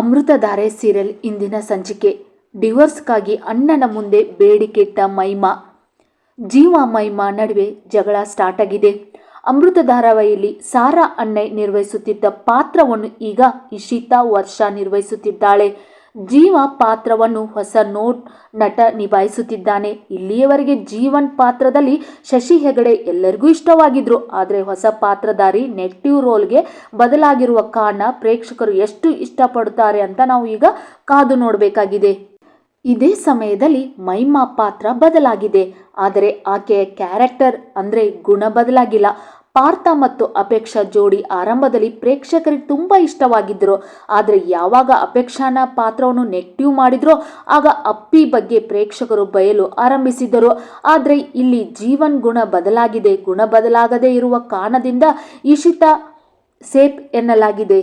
Amruthadhaare serial ಇಂದಿನ ಸಂಚಿಕೆ. ಡಿವೋರ್ಸ್ಗಾಗಿ ಅಣ್ಣನ ಮುಂದೆ ಬೇಡಿಕೆಟ್ಟ ಮೈಮಾ. ಜೀವ ಮೈಮಾ ನಡುವೆ ಜಗಳ ಸ್ಟಾರ್ಟ್ ಆಗಿದೆ. ಅಮೃತ ಧಾರಾವಾಹಿಯಲ್ಲಿ ಸಾರಾ ಅಣ್ಣೆ ನಿರ್ವಹಿಸುತ್ತಿದ್ದ ಪಾತ್ರವನ್ನು ಈಗ ಇಶಿತಾ ವರ್ಷ ನಿರ್ವಹಿಸುತ್ತಿದ್ದಾಳೆ. ಜೀವ ಪಾತ್ರವನ್ನು ಹೊಸ ನೋಟ್ ನಟ ನಿಭಾಯಿಸುತ್ತಿದ್ದಾನೆ. ಇಲ್ಲಿಯವರೆಗೆ ಜೀವನ್ ಪಾತ್ರದಲ್ಲಿ ಶಶಿ ಹೆಗಡೆ ಎಲ್ಲರಿಗೂ ಇಷ್ಟವಾಗಿದ್ರು. ಆದರೆ ಹೊಸ ಪಾತ್ರಧಾರಿ ನೆಗೆಟಿವ್ ರೋಲ್ಗೆ ಬದಲಾಗಿರುವ ಕಾರಣ ಪ್ರೇಕ್ಷಕರು ಎಷ್ಟು ಇಷ್ಟಪಡುತ್ತಾರೆ ಅಂತ ನಾವು ಈಗ ಕಾದು ನೋಡಬೇಕಾಗಿದೆ. ಇದೇ ಸಮಯದಲ್ಲಿ ಮೈಮಾ ಪಾತ್ರ ಬದಲಾಗಿದೆ. ಆದರೆ ಆಕೆಯ ಕ್ಯಾರೆಕ್ಟರ್ ಅಂದರೆ ಗುಣ ಬದಲಾಗಿಲ್ಲ. ಪಾರ್ಥ ಮತ್ತು ಅಪೇಕ್ಷಾ ಜೋಡಿ ಆರಂಭದಲ್ಲಿ ಪ್ರೇಕ್ಷಕರಿಗೆ ತುಂಬ ಇಷ್ಟವಾಗಿದ್ದರು. ಆದರೆ ಯಾವಾಗ ಅಪೇಕ್ಷಾನ ಪಾತ್ರವನ್ನು ನೆಗೆಟಿವ್ ಮಾಡಿದ್ರೋ, ಆಗ ಅಪ್ಪಿ ಬಗ್ಗೆ ಪ್ರೇಕ್ಷಕರು ಬಯಲು ಆರಂಭಿಸಿದರು ಆದರೆ ಇಲ್ಲಿ ಜೀವನ್ ಗುಣ ಬದಲಾಗಿದೆ, ಗುಣ ಬದಲಾಗದೇ ಇರುವ ಕಾರಣದಿಂದ ಇಶಿತಾ ಸೇಫ್ ಎನ್ನಲಾಗಿದೆ.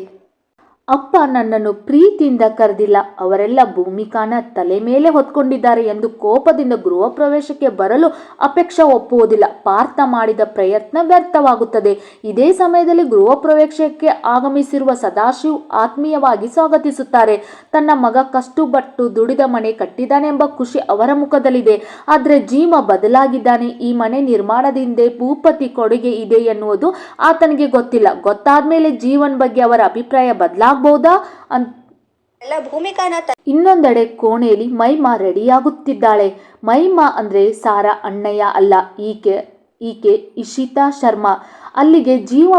ಅಪ್ಪ ನನ್ನನ್ನು ಪ್ರೀತಿಯಿಂದ ಕರೆದಿಲ್ಲ. ಅವರೆಲ್ಲ ಭೂಮಿಕಾನ ತಲೆ ಮೇಲೆ ಹೊತ್ಕೊಂಡಿದ್ದಾರೆ ಎಂದು ಕೋಪದಿಂದ ಗೃಹ ಪ್ರವೇಶಕ್ಕೆ ಬರಲು ಅಪೇಕ್ಷಾ ಒಪ್ಪುವುದಿಲ್ಲ. ಪಾರ್ಥ ಮಾಡಿದ ಪ್ರಯತ್ನ ವ್ಯರ್ಥವಾಗುತ್ತದೆ. ಇದೇ ಸಮಯದಲ್ಲಿ ಗೃಹ ಪ್ರವೇಶಕ್ಕೆ ಆಗಮಿಸಿರುವ ಸದಾಶಿವ್ ಆತ್ಮೀಯವಾಗಿ ಸ್ವಾಗತಿಸುತ್ತಾರೆ. ತನ್ನ ಮಗ ಕಷ್ಟುಪಟ್ಟು ದುಡಿದ ಮನೆ ಕಟ್ಟಿದ್ದಾನೆ ಎಂಬ ಖುಷಿ ಅವರ ಮುಖದಲ್ಲಿದೆ. ಆದರೆ ಜೀವ ಬದಲಾಗಿದ್ದಾನೆ. ಈ ಮನೆ ನಿರ್ಮಾಣದಿಂದ ಭೂಪತಿ ಕೊಡುಗೆ ಇದೆ ಎನ್ನುವುದು ಆತನಿಗೆ ಗೊತ್ತಿಲ್ಲ. ಗೊತ್ತಾದ ಮೇಲೆ ಜೀವನ್ ಬಗ್ಗೆ ಅವರ ಅಭಿಪ್ರಾಯ ಬದಲಾಗಬಹುದಾ ಅಂತ ಇನ್ನೊಂದೆಡೆ ಕೋಣೆಯಲ್ಲಿ ಮೈಮಾ ರೆಡಿಯಾಗುತ್ತಿದ್ದಾಳೆ. ಮೈಮಾ ಅಂದ್ರೆ ಸಾರಾ ಅಣ್ಣಯ್ಯ ಅಲ್ಲ ಈಕೆ ಈಕೆ ಇಶಿತಾ ಶರ್ಮಾ. ಅಲ್ಲಿಗೆ ಜೀವ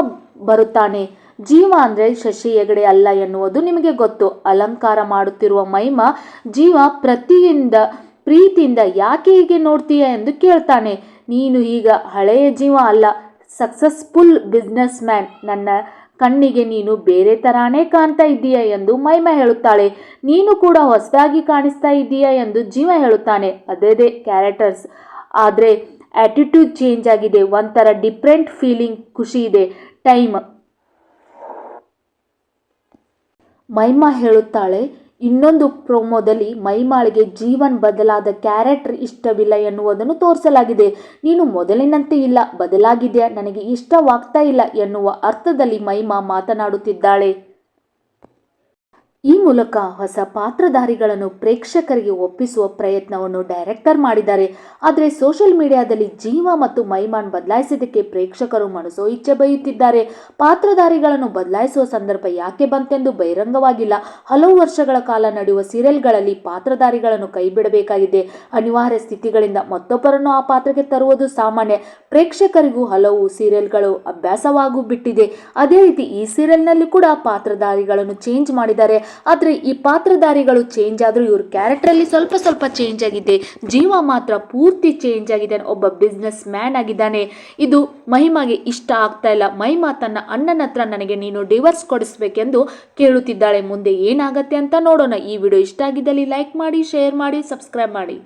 ಬರುತ್ತಾನೆ. ಜೀವ ಅಂದ್ರೆ ಶಶಿ ಹೆಗಡೆ ಅಲ್ಲ ಎನ್ನುವುದು ನಿಮಗೆ ಗೊತ್ತು. ಅಲಂಕಾರ ಮಾಡುತ್ತಿರುವ ಮೈಮಾ ಜೀವ ಪ್ರತಿಯಿಂದ ಪ್ರೀತಿಯಿಂದ ಯಾಕೆ ಹೀಗೆ ನೋಡ್ತೀಯ ಎಂದು ಕೇಳ್ತಾನೆ. ನೀನು ಈಗ ಹಳೆಯ ಜೀವ ಅಲ್ಲ ಸಕ್ಸಸ್ಫುಲ್ ಬಿಸ್ನೆಸ್ ಮ್ಯಾನ್ ನನ್ನ ಕಣ್ಣಿಗೆ ನೀನು ಬೇರೆ ತರಾನೇ ಕಾಣ್ತಾ ಇದ್ದೀಯ ಎಂದು ಮೈಮ ಹೇಳುತ್ತಾಳೆ. ನೀನು ಕೂಡ ಹೊಸದಾಗಿ ಕಾಣಿಸ್ತಾ ಇದ್ದೀಯ ಎಂದು ಜೀವ ಹೇಳುತ್ತಾನೆ. ಅದೇದೇ ಕ್ಯಾರೆಕ್ಟರ್ಸ್. ಆದರೆ ಆ್ಯಟಿಟ್ಯೂಡ್ ಚೇಂಜ್ ಆಗಿದೆ. ಒಂಥರ ಡಿಫ್ರೆಂಟ್ ಫೀಲಿಂಗ್ ಖುಷಿ ಇದೆ. ಟೈಮ್ ಮೈಮ ಹೇಳುತ್ತಾಳೆ ಇನ್ನೊಂದು ಪ್ರೋಮೋದಲ್ಲಿ ಮೈಮಾಳಿಗೆ ಜೀವನ್ ಬದಲಾದ ಕ್ಯಾರೆಕ್ಟರ್ ಇಷ್ಟವಿಲ್ಲ ಎನ್ನುವುದನ್ನು ತೋರಿಸಲಾಗಿದೆ. ನೀನು ಮೊದಲಿನಂತೆ ಇಲ್ಲ, ಬದಲಾಗಿದೆಯಾ, ನನಗೆ ಇಷ್ಟವಾಗ್ತಾ ಇಲ್ಲ ಎನ್ನುವ ಅರ್ಥದಲ್ಲಿ ಮೈಮಾ ಮಾತನಾಡುತ್ತಿದ್ದಾಳೆ. ಮೂಲಕ ಹೊಸ ಪಾತ್ರಧಾರಿಗಳನ್ನು ಪ್ರೇಕ್ಷಕರಿಗೆ ಒಪ್ಪಿಸುವ ಪ್ರಯತ್ನವನ್ನು ಡೈರೆಕ್ಟರ್ ಮಾಡಿದ್ದಾರೆ. ಆದರೆ ಸೋಷಿಯಲ್ ಮೀಡಿಯಾದಲ್ಲಿ ಜೀವ ಮತ್ತು ಮೈಮಾನ್ ಬದಲಾಯಿಸಿದ್ದಕ್ಕೆ ಪ್ರೇಕ್ಷಕರು ಮನಸೋ ಇಚ್ಛೆ ಬೈಯುತ್ತಿದ್ದಾರೆ ಪಾತ್ರಧಾರಿಗಳನ್ನು ಬದಲಾಯಿಸುವ ಸಂದರ್ಭ ಯಾಕೆ ಬಂತೆಂದು ಬಹಿರಂಗವಾಗಿಲ್ಲ. ಹಲವು ವರ್ಷಗಳ ಕಾಲ ನಡೆಯುವ ಸೀರಿಯಲ್ಗಳಲ್ಲಿ ಪಾತ್ರಧಾರಿಗಳನ್ನು ಕೈಬಿಡಬೇಕಾಗಿದೆ. ಅನಿವಾರ್ಯ ಸ್ಥಿತಿಗಳಿಂದ ಮತ್ತೊಬ್ಬರನ್ನು ಆ ಪಾತ್ರಕ್ಕೆ ತರುವುದು ಸಾಮಾನ್ಯ. ಪ್ರೇಕ್ಷಕರಿಗೂ ಹಲವು ಸೀರಿಯಲ್ಗಳು ಅಭ್ಯಾಸವಾಗೂ ಬಿಟ್ಟಿದೆ ಅದೇ ರೀತಿ ಈ ಸೀರಿಯಲ್ನಲ್ಲಿ ಕೂಡ ಪಾತ್ರಧಾರಿಗಳನ್ನು ಚೇಂಜ್ ಮಾಡಿದ್ದಾರೆ. ಆದರೆ ಈ ಪಾತ್ರಧಾರಿಗಳು ಚೇಂಜ್ ಆದರೂ ಇವ್ರ ಕ್ಯಾರೆಕ್ಟರಲ್ಲಿ ಸ್ವಲ್ಪ ಸ್ವಲ್ಪ ಚೇಂಜ್ ಆಗಿದೆ. ಜೀವ ಮಾತ್ರ ಪೂರ್ತಿ ಚೇಂಜ್ ಆಗಿದ್ದಾನೆ ಒಬ್ಬ ಬಿಸ್ನೆಸ್ ಮ್ಯಾನ್ ಆಗಿದ್ದಾನೆ. ಇದು ಮಹಿಮಾಗೆ ಇಷ್ಟ ಆಗ್ತಾ ಇಲ್ಲ. ಮಹಿಮಾ ತನ್ನ ಅಣ್ಣನ ಹತ್ರ ನನಗೆ ನೀನು ಡಿವರ್ಸ್ ಕೊಡಿಸ್ಬೇಕೆಂದು ಕೇಳುತ್ತಿದ್ದಾಳೆ. ಮುಂದೆ ಏನಾಗತ್ತೆ ಅಂತ ನೋಡೋಣ. ಈ ವಿಡಿಯೋ ಇಷ್ಟ ಆಗಿದ್ದಲ್ಲಿ ಲೈಕ್ ಮಾಡಿ ಶೇರ್ ಮಾಡಿ ಸಬ್ಸ್ಕ್ರೈಬ್ ಮಾಡಿ.